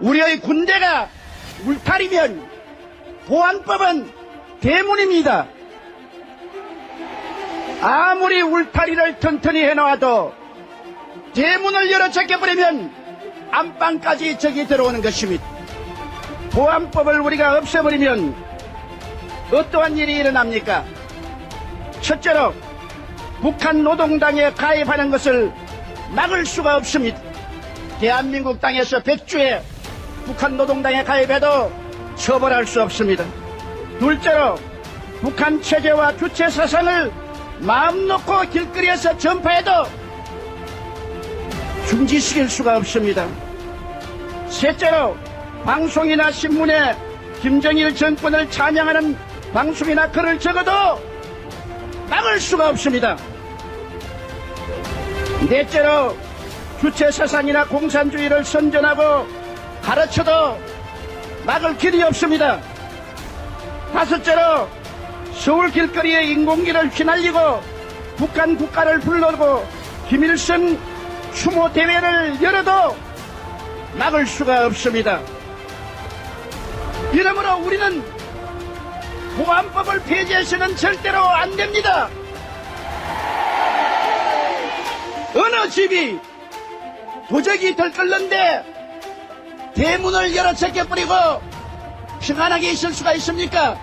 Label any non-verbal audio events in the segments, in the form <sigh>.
우리의 군대가 울타리면 보안법은 대문입니다. 아무리 울타리를 튼튼히 해놓아도 대문을 열어 제껴버리면 안방까지 적이 들어오는 것입니다. 보안법을 우리가 없애버리면 어떠한 일이 일어납니까? 첫째로 북한 노동당에 가입하는 것을 막을 수가 없습니다. 대한민국 땅에서 백주에 북한 노동당에 가입해도 처벌할 수 없습니다. 둘째로 북한 체제와 주체 사상을 마음 놓고 길거리에서 전파해도 중지시킬 수가 없습니다. 셋째로 방송이나 신문에 김정일 정권을 찬양하는 방송이나 글을 적어도 막을 수가 없습니다. 넷째로 주체 사상이나 공산주의를 선전하고 가르쳐도 막을 길이 없습니다. 다섯째로 서울 길거리에 인공기를 휘날리고 북한 국가를 불러고 김일성 추모 대회를 열어도 막을 수가 없습니다. 이러므로 우리는 보안법을 폐지해서는 절대로 안 됩니다. 어느 집이 도적이 들끓는데 대문을 열어 제껴버리고 평안하게 있을 수가 있습니까?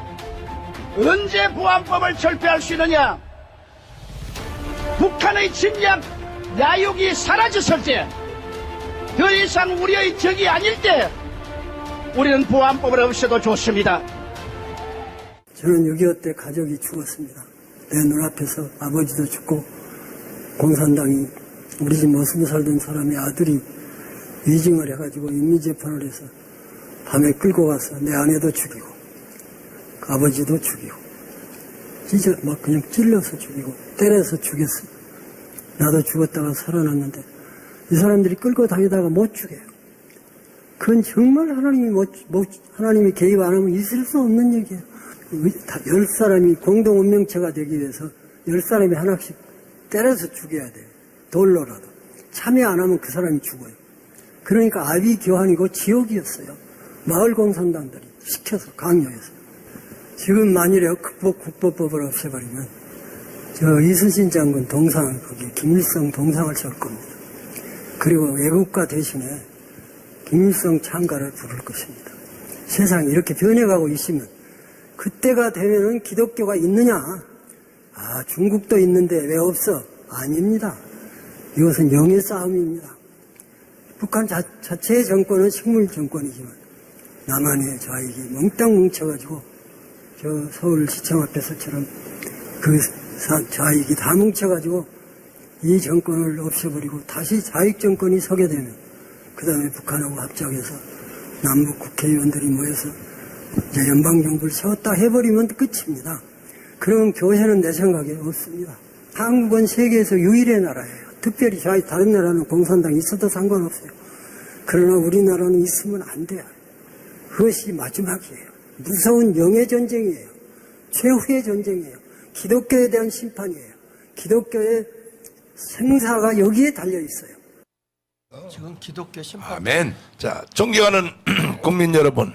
언제 보안법을 철폐할 수 있느냐? 북한의 침략 야욕이 사라졌을 때, 더 이상 우리의 적이 아닐 때, 우리는 보안법을 없애도 좋습니다. 저는 6.25 때 가족이 죽었습니다. 내 눈앞에서 아버지도 죽고 공산당이 우리 집 모습 살던 사람의 아들이 위증을 해가지고 인민재판을 해서 밤에 끌고 가서 내 아내도 죽이고 그 아버지도 죽이고 진짜 막 그냥 찔러서 죽이고 때려서 죽였어. 나도 죽었다가 살아났는데 이 사람들이 끌고 다니다가 못 죽여요. 그건 정말 하나님이 못, 못, 하나님이 개입 안 하면 있을 수 없는 얘기예요. 열 사람이 공동 운명체가 되기 위해서 열 사람이 하나씩 때려서 죽여야 돼요. 돌로라도. 참여 안 하면 그 사람이 죽어요. 그러니까 아비 교환이고 지옥이었어요. 마을 공산당들이 시켜서 강요해서. 지금 만일에 극복 국보법을 없애버리면 저 이순신 장군 동상 거기 김일성 동상을 썰 겁니다. 그리고 애국가 대신에 김일성 창가를 부를 것입니다. 세상이 이렇게 변해가고 있으면 그때가 되면은 기독교가 있느냐? 아, 중국도 있는데 왜 없어? 아닙니다. 이것은 영의 싸움입니다. 북한 자, 자체의 정권은 식물 정권이지만 남한의 좌익이 몽땅 뭉쳐가지고 저 서울시청 앞에서처럼 그 사- 좌익이 다 뭉쳐가지고 이 정권을 없애버리고 다시 좌익 정권이 서게 되면 그 다음에 북한하고 합작해서 남북 국회의원들이 모여서 이제 연방정부를 세웠다 해버리면 끝입니다. 그러면 교회는 내 생각에 없습니다. 한국은 세계에서 유일의 나라예요. 특별히 저희 다른 나라는 공산당이 있어도 상관없어요. 그러나 우리나라는 있으면 안 돼요. 그것이 마지막이에요. 무서운 영의 전쟁이에요. 최후의 전쟁이에요. 기독교에 대한 심판이에요. 기독교의 생사가 여기에 달려 있어요. 지금 기독교 심판. 아멘. 자, 존경하는 <clears throat> 국민 여러분.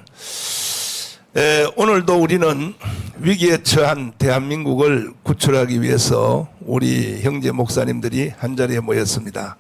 에, 오늘도 우리는 위기에 처한 대한민국을 구출하기 위해서 우리 형제 목사님들이 한 자리에 모였습니다.